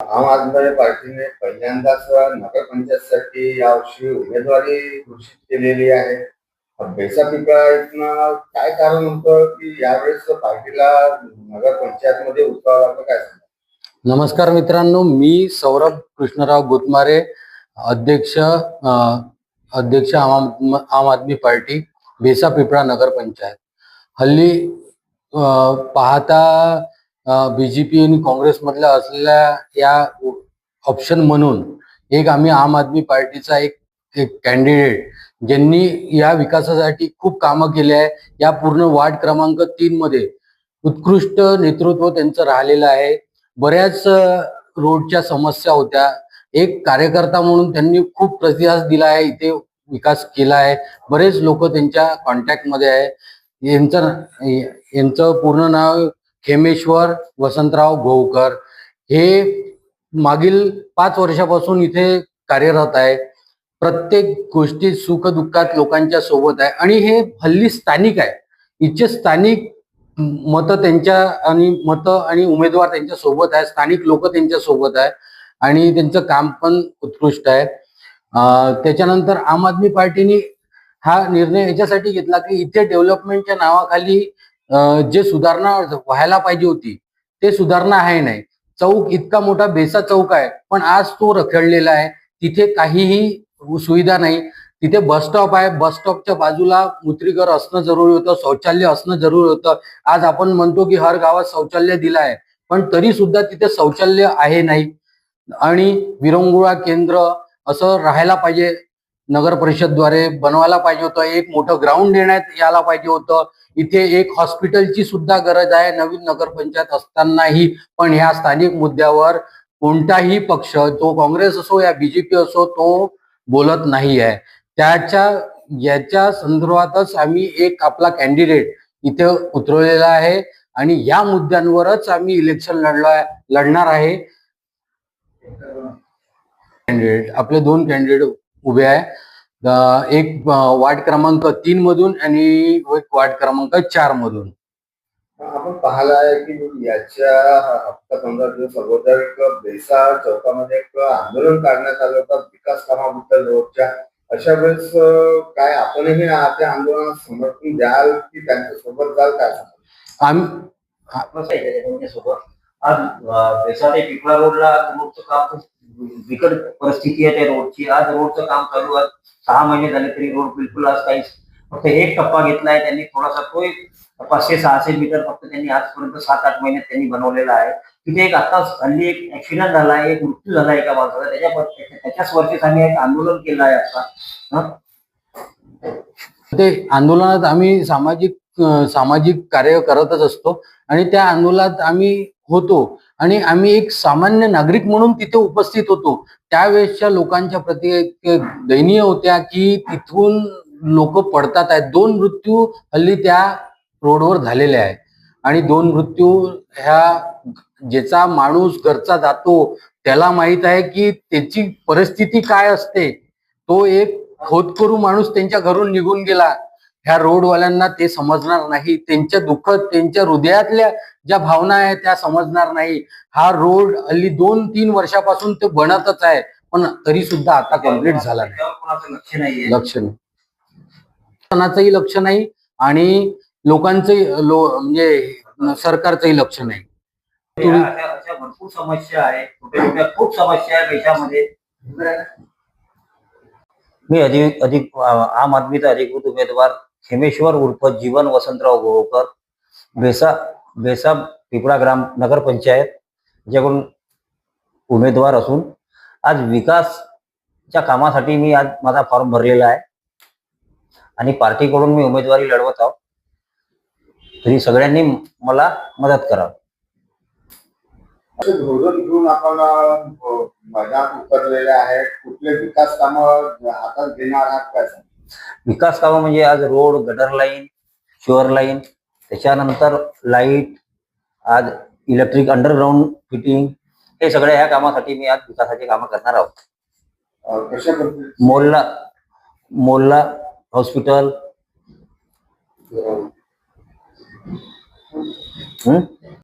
आम आदमी पार्टीने पहिल्यांदाच नगरपंचायतसाठी यावर्षी उमेदवारी घोषित केलेली आहे. बेसा पिपळा इथनं काय कारण होतं की यावेळेस पार्टीला नगरपंचायतमध्ये उतरावं लागलं काय नमस्कार मित्रांनो मी सौरभ कृष्णराव गोतमारे अध्यक्ष अध्यक्ष आम आम आदमी पार्टी बेसा पिपळा नगर पंचायत हल्ली पाहता बीजेपी आणि काँग्रेसमधल्या असलेल्या या ऑप्शन म्हणून एक आम्ही आम आदमी पार्टीचा एक कॅन्डिडेट ज्यांनी या विकासासाठी खूप कामं केली आहे. या पूर्ण वार्ड क्रमांक तीन मध्ये उत्कृष्ट नेतृत्व त्यांचं राहिलेलं आहे. बऱ्याच रोडच्या समस्या होत्या. एक कार्यकर्ता म्हणून त्यांनी खूप प्रतिसाद दिला आहे इथे विकास केला आहे. बरेच लोक त्यांच्या कॉन्टॅक्टमध्ये आहे. यांचं यांचं पूर्ण नाव हेमेश्वर वसंतराव गोवकर हे मागील पाच वर्षापासून इथे कार्यरत आहे. प्रत्येक गोष्टी सुखदुःखात लोकांच्या सोबत आहे. आणि हे हल्ली स्थानिक आहे. इथचे स्थानिक मत त्यांच्या आणि मत आणि उमेदवार त्यांच्यासोबत आहे. स्थानिक लोक त्यांच्यासोबत आहे. आणि त्यांचं काम पण उत्कृष्ट आहे. त्याच्यानंतर आम आदमी पार्टीने हा निर्णय याच्यासाठी घेतला की इथे डेव्हलपमेंटच्या नावाखाली जे सुधारणा व्हायला पाहिजे होती ते सुधारणा आहे नाही. चौक इतका मोठा बेसा चौक आहे पण आज तो रखडलेला आहे. तिथे काहीही सुविधा नाही. तिथे बस स्टॉप आहे. बस स्टॉपच्या बाजूला मूत्रीघर असणं जरुरी होतं शौचालय असणं जरुरी होतं. आज आपण म्हणतो की हर गावात शौचालय दिलं आहे पण तरी सुद्धा तिथे शौचालय आहे नाही. आणि विरंगुळा केंद्र असं राहायला पाहिजे. नगर परिषदद्वारे बनवायला पाहिजे होतं. एक मोठं ग्राउंड देण्यात यायला पाहिजे होतं. इथे एक हॉस्पिटलची सुद्धा गरज आहे. नवीन नगरपंचायत असतानाही पण ह्या स्थानिक मुद्द्यावर कोणताही पक्ष तो काँग्रेस असो या बीजेपी असो तो बोलत नाही आहे त्याच्या याच्या संदर्भातच आम्ही एक आपला कॅन्डिडेट इथे उतरवलेला आहे. आणि या मुद्द्यांवरच आम्ही इलेक्शन लढला लढणार आहे. कॅन्डिडेट आपले दोन कॅन्डिडेट उभे आहे. एक वार्ड क्रमांक तीन मधून आणि एक वार्ड क्रमांक चार मधून. आपण पाहिलं आहे की याच्या हप्ता अगोदर एक बेसा चौकामध्ये एक आंदोलन काढण्यात आलं होतं. विकास कामाबद्दल रोडच्या अशा वेळेस काय आपणही त्या आंदोलनात समर्थन द्याल की त्यांच्यासोबत जाल काय? आम्ही त्यांच्यासोबत आज देशात एक पिपळा रोडला रोडचं काम विकट बिकट परिस्थिती आहे त्या रोडची. आज रोडचं काम चालू आज सहा महिने झाले तरी रोड बिलकुल आज काही फक्त एक टप्पा घेतलाय त्यांनी. थोडासा तो एक पाचशे सहाशे मीटर फक्त त्यांनी आजपर्यंत सात आठ महिन्यात त्यांनी बनवलेला आहे. तिथे एक आता हल्ली एक ऍक्सिडेंट झाला आहे एक मृत्यू झाला एका माणसाचा त्याच्या त्याच्याच वरतीच आम्ही एक आंदोलन केलं आहे आता. ते आंदोलनात आम्ही सामाजिक सामाजिक कार्य करतच असतो आणि त्या आंदोलनात आम्ही होतो. आणि आम्ही एक सामान्य नागरिक म्हणून तिथे उपस्थित होतो. त्यावेळेसच्या लोकांच्या प्रति एक दयनीय होत्या की तिथून लोक पडतात आहेत. दोन मृत्यू हल्ली त्या रोडवर झालेले आहेत. आणि दोन मृत्यू ह्या ज्याचा माणूस घरचा जातो त्याला माहीत आहे की त्याची परिस्थिती काय असते. तो एक खोदकरू माणूस त्यांच्या घरून निघून गेला. ह्या रोडवाल्यांना ते समजणार नाही. त्यांच्या दुःख त्यांच्या हृदयातल्या ज्या भावना आहेत त्या समजणार नाही. हा रोड हल्ली दोन तीन वर्षापासून ते बनतच आहे. पण तरी सुद्धा आता कंप्लीट झाला नाही. लक्ष नाही. शासनाचंही लक्ष नाही आणि लोकांचंही लो म्हणजे सरकारचंही लक्ष नाही. भरपूर समस्या छोट्या खूप समस्या आहे देशामध्ये. मी अधिक अधिक आम आदमीचा अधिकृत उमेदवार खेमेश्वर उर्फ जीवन वसंतराव गोळकर बेसा बेसा पिपळा ग्राम नगरपंचायत ज्याकडून उमेदवार असून आज विकासच्या कामासाठी मी आज माझा फॉर्म भरलेला आहे. आणि पार्टीकडून मी उमेदवारी लढवत आहोत तरी सगळ्यांनी मला मदत करावं. धोरण घेऊन आपण उतरलेले आहेत. कुठले विकास कामं हातात घेणार आहात काय विकास कामं म्हणजे आज road gutter line sewer line त्याच्यानंतर लाइट आज इलेक्ट्रिक अंडरग्राऊंड फिटिंग हे सगळ्या ह्या कामासाठी मी आज विकासाची कामं करणार आहोत. मोल्ला मोल्ला हॉस्पिटल.